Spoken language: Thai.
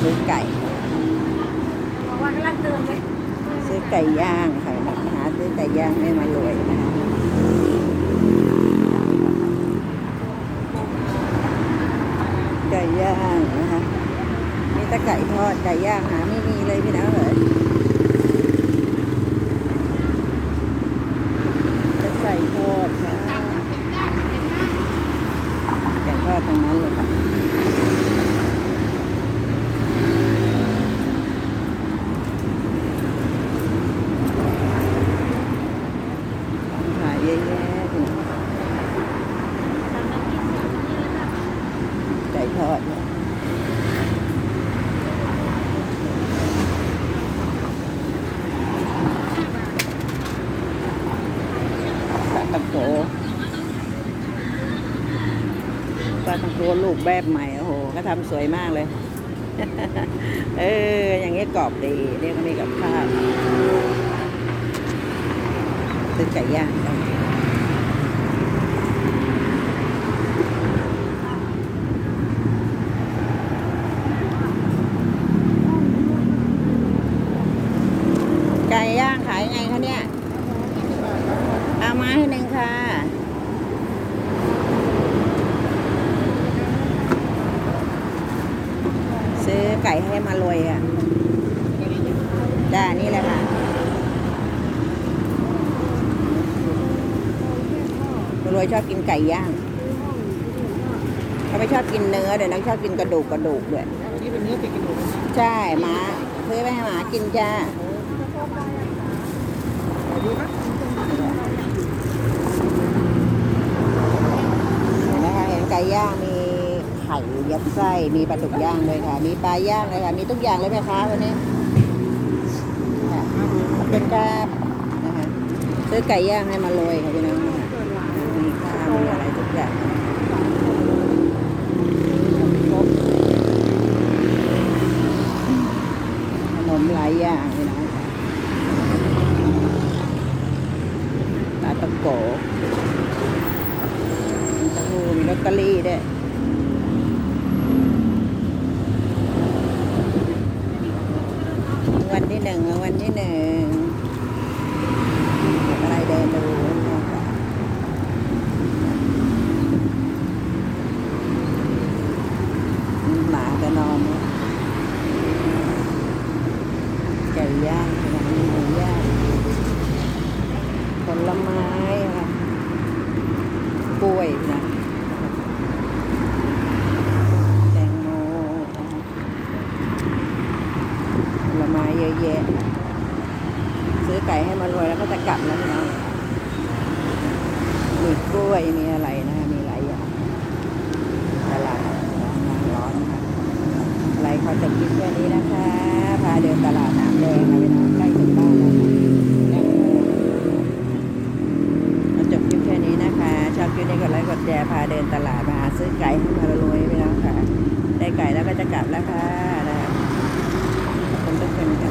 ซื้อไก่บอกว่ากำลังเดินไปซื้อไก่ย่างค่ะหาซื้อไก่ย่างให้มารวยนะคะไก่ย่างนะคะมีแต่ไก่ทอดไก่ย่างหาไม่มีเลยพี่น้องเอ๋ยจะไก่ทอดค่ะไก่ทอดตรงนั้นเลยค่ะของขายเยอะแยะพี่น้องไก่ ทอดปลาตังโกปลาตังโกลูกแบบใหม่ โอ้โห ก็ทำสวยมากเลย เออ อย่างนี้กรอบดีเรียกว่านี่กับข้าวซื้อไก่ย่าง กันไก่ย่างขายไงคะเนี่ยเอามาให้หนึ่งค่ะซื้อไก่ให้มารวยอะจ้านี่แหละค่ะมารวยชอบกินไก่ย่างเขาไม่ชอบกินเนื้อเดี๋ยวนักชอบกินกระดูกกระดูกด้วยวันนี้เป็นเนื้อติดกระดูกนะใช่หมาซื้อไปให้หมากินจ้าขอดู นะเห็นไหมคะเห็นไก่ย่างมีไข่ยัดไส้มีปลาดุกย่างเลยค่ะ มีปลาย่างเลยค่ะ มีทุกอย่างเลยแม่ค้าวันนี้ค่ะเป็นกราบนะคะซื้อไก่ย่างให้มาโรยค่ะพี่น้องมีข้าวมีอะไรทุกอย่างครบขนมหลายอย่างพี่น้องค่ะ ปลาตะโกมีเต้าหู้มีลอตเตอรี่ด้วยวันที่หนึ่งวันที่หนึ่งอะไรเดินดูนะคะมีหมาจะนอนเนี่ยไก่ย่างนมหมูย่างผลไม้ค่ะ กล้วย นะแตงโมนะคะผลไม้เยอะแยะ ซื้อไก่ให้มารวยแล้วก็จะกลับแล้วน้องมีกล้วยมีอะไรนะคะมีหลายอย่างตลาดร้อนร้อนนะอะไรเขาจะกินแค่นี้นะคะ ซื้อไก่ให้มารยไปแล้วค่ะ ได้ไก่แล้วก็จะกลับแล้วค่ะนะคะขอบคุณทุกคนค่ะ